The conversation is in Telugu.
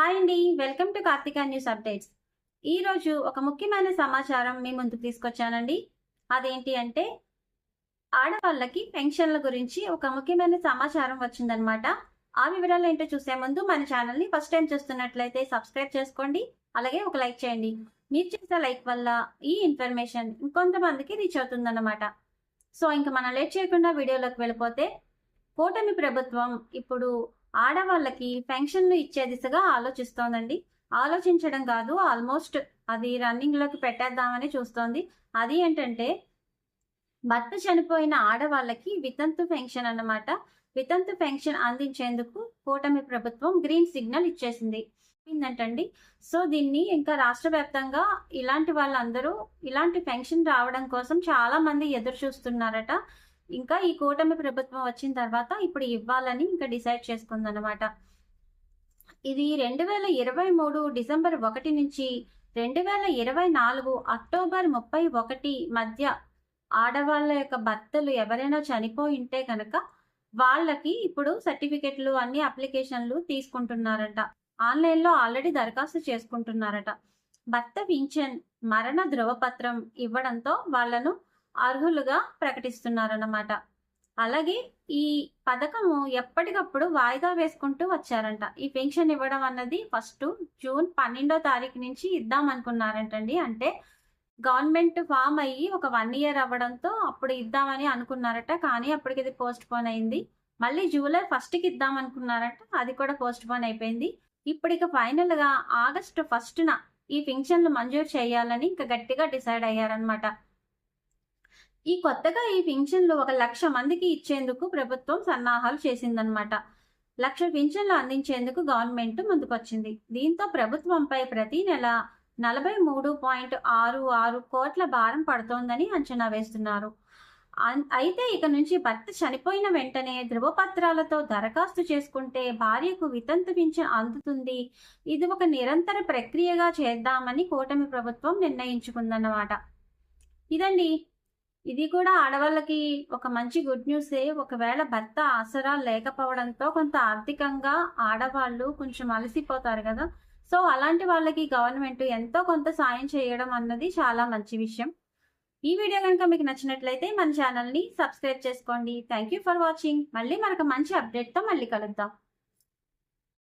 హాయ్ అండి. Welcome to Karthika news updates. ఈరోజు ఒక ముఖ్యమైన సమాచారం మీ ముందుకు తీసుకొచ్చానండి. అదేంటి అంటే ఆడవాళ్ళకి పెన్షన్ల గురించి ఒక ముఖ్యమైన సమాచారం వచ్చిందనమాట ఆ వివరాలు ఏంటో చూసే ముందు మన ఛానల్ని ఫస్ట్ టైం చూస్తున్నట్లయితే సబ్స్క్రైబ్ చేసుకోండి. అలాగే ఒక లైక్ చేయండి. మీరు చేసే లైక్ వల్ల ఈ ఇన్ఫర్మేషన్ ఇంకొంతమందికి రీచ్ అవుతుందన్నమాట. సో ఇంకా మనం లేట్ చేయకుండా వీడియోలోకి వెళ్ళిపోతే కూటమి ప్రభుత్వం ఇప్పుడు ఆడవాళ్ళకి పెన్షన్లు ఇచ్చే దిశగా ఆలోచిస్తోందండి. ఆలోచించడం కాదు ఆల్మోస్ట్ అది రన్నింగ్లోకి పెట్టేద్దామని చూస్తోంది. అది ఏంటంటే భర్త చనిపోయిన ఆడవాళ్ళకి వితంతు పెన్షన్ అన్నమాట. వితంతు పెన్షన్ అందించేందుకు కూటమి ప్రభుత్వం గ్రీన్ సిగ్నల్ ఇచ్చేసింది. ఏంటండి సో దీన్ని ఇంకా రాష్ట్ర వ్యాప్తంగా ఇలాంటి వాళ్ళందరూ ఇలాంటి పెన్షన్ రావడం కోసం చాలా మంది ఎదురు చూస్తున్నారట ఇంకా ఈ కూటమి ప్రభుత్వం వచ్చిన తర్వాత ఇప్పుడు ఇవ్వాలని ఇంకా డిసైడ్ చేసుకుందనమాట ఇది రెండు వేల ఇరవై మూడు డిసెంబర్ ఒకటి నుంచి రెండు వేల ఇరవై నాలుగు అక్టోబర్ ముప్పై ఒకటి మధ్య ఆడవాళ్ళ యొక్క భర్తలు ఎవరైనా చనిపోయి ఉంటే కనుక వాళ్ళకి ఇప్పుడు సర్టిఫికెట్లు అన్ని అప్లికేషన్లు తీసుకుంటున్నారట. ఆన్లైన్లో ఆల్రెడీ దరఖాస్తు చేసుకుంటున్నారట. భర్త పింఛన్ మరణ ధృవపత్రం ఇవ్వడంతో వాళ్ళను అర్హులుగా ప్రకటిస్తున్నారన్నమాట. అలాగే ఈ పథకము ఎప్పటికప్పుడు వాయిదా వేసుకుంటూ వచ్చారంట. ఈ పెన్షన్ ఇవ్వడం అన్నది ఫస్ట్ జూన్ పన్నెండో తారీఖు నుంచి ఇద్దాం అనుకున్నారంటండి. అంటే గవర్నమెంట్ ఫామ్ అయ్యి ఒక వన్ ఇయర్ అవ్వడంతో అప్పుడు ఇద్దామని అనుకున్నారట. కానీ అప్పటికి ఇది పోస్ట్ పోన్ అయింది. మళ్ళీ జూలై ఫస్ట్కి ఇద్దాం అనుకున్నారట. అది కూడా పోస్ట్ పోన్ అయిపోయింది. ఇప్పుడు ఇక ఫైనల్గా ఆగస్టు ఫస్ట్న ఈ పెన్షన్లు మంజూరు చేయాలని ఇంకా గట్టిగా డిసైడ్ అయ్యారనమాట ఈ కొత్తగా ఈ పింఛన్లు ఒక లక్ష మందికి ఇచ్చేందుకు ప్రభుత్వం సన్నాహాలు చేసిందనమాట లక్ష పింఛన్లు అందించేందుకు గవర్నమెంట్ ముందుకొచ్చింది. దీంతో ప్రభుత్వంపై ప్రతి నెల నలభై మూడు పాయింట్ ఆరు ఆరు కోట్ల భారం పడుతోందని అంచనా వేస్తున్నారు. అయితే ఇక నుంచి భర్త చనిపోయిన వెంటనే ధృవపత్రాలతో దరఖాస్తు చేసుకుంటే భార్యకు వితంతు పింఛన్ అందుతుంది. ఇది ఒక నిరంతర ప్రక్రియగా చేద్దామని కూటమి ప్రభుత్వం నిర్ణయించుకుందన్నమాట. ఇదండి ఇది కూడా ఆడవాళ్ళకి ఒక మంచి గుడ్ న్యూసే. ఒకవేళ భర్త ఆసరా లేకపోవడంతో కొంత ఆర్థికంగా ఆడవాళ్ళు కొంచెం అలసిపోతారు కదా. సో అలాంటి వాళ్ళకి గవర్నమెంట్ ఎంతో కొంత సాయం చేయడం అన్నది చాలా మంచి విషయం. ఈ వీడియో కనుక మీకు నచ్చినట్లయితే మన ఛానల్ని సబ్స్క్రైబ్ చేసుకోండి. Thank you for watching. మళ్ళీ మనకు మంచి అప్డేట్తో మళ్ళీ కలుద్దాం.